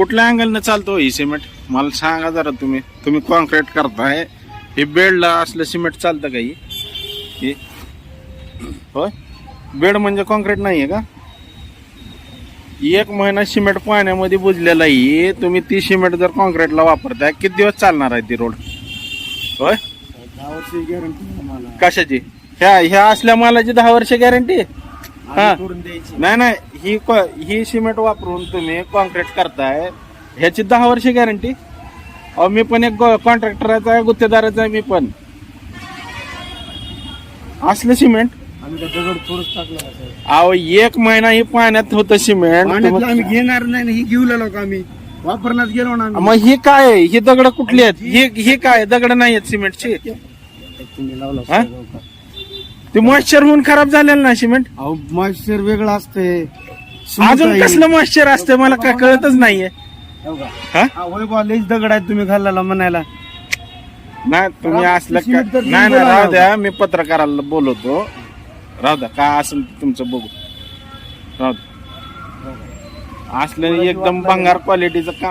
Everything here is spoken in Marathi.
कुठल्या अँगलनं चालतो ही सिमेंट मला सांगा जरा तुम्ही. तुम्ही कॉन्क्रीट करताय. हे बेडला असलं सिमेंट चालतं का ही? होय? बेड म्हणजे कॉन्क्रीट नाहीये का? एक महिना सिमेंट पाण्यामध्ये बुजलेला आहे. तुम्ही ती सिमेंट जर कॉन्क्रीटला वापरताय किती दिवस चालणार आहे ती रोड होय? दहा वर्षी गॅरंटी कशाची? ह्या ह्या असल्या मालाची दहा वर्ष गॅरंटी हा. द्यायची. नाही नाही ही को- ही सिमेंट वापरून तुम्ही कॉन्क्रीट करताय. ह्याची दहा वर्ष गॅरंटी अहो मी पण एक कॉन्ट्रॅक्टराचा आहे गुत्तेदाराचा आहे मी पण. असलं सिमेंट? आम्ही काय दगड थोडंच टाकलं का साहेब? अहो एक महिना ही पाण्यात होतं सिमेंट. पाण्यातलं आम्ही घेणार नाही ही घेऊ लागलो का आम्ही. वापरण्यात गेलो ना आम्ही. मग ही काय आहे? ही दगड कुठली आहेत? ही ही काय दगड नाही आहेत सिमेंटची? तुम्ही लावला हा? साहेब, हो का? ती मॉइश्चर होऊन खराब झालेलं ना सिमेंट अहो मॉइश्चर वेगळं असते अजून कसलं मॉइश्चर असतं मला काय कळतच नाहीये. हा? लईच दगड आहेत तुम्ही घालायला म्हणायला. नाही तुम्ही राव, असलं सिमेंट का- तर नाही राहू. द्या मी पत्रकाराला बोलवतो. राहू द्या काय असेल ते तुमचं बघू. राहू द्या. असलं एकदम भंगार क्वालिटीचं काम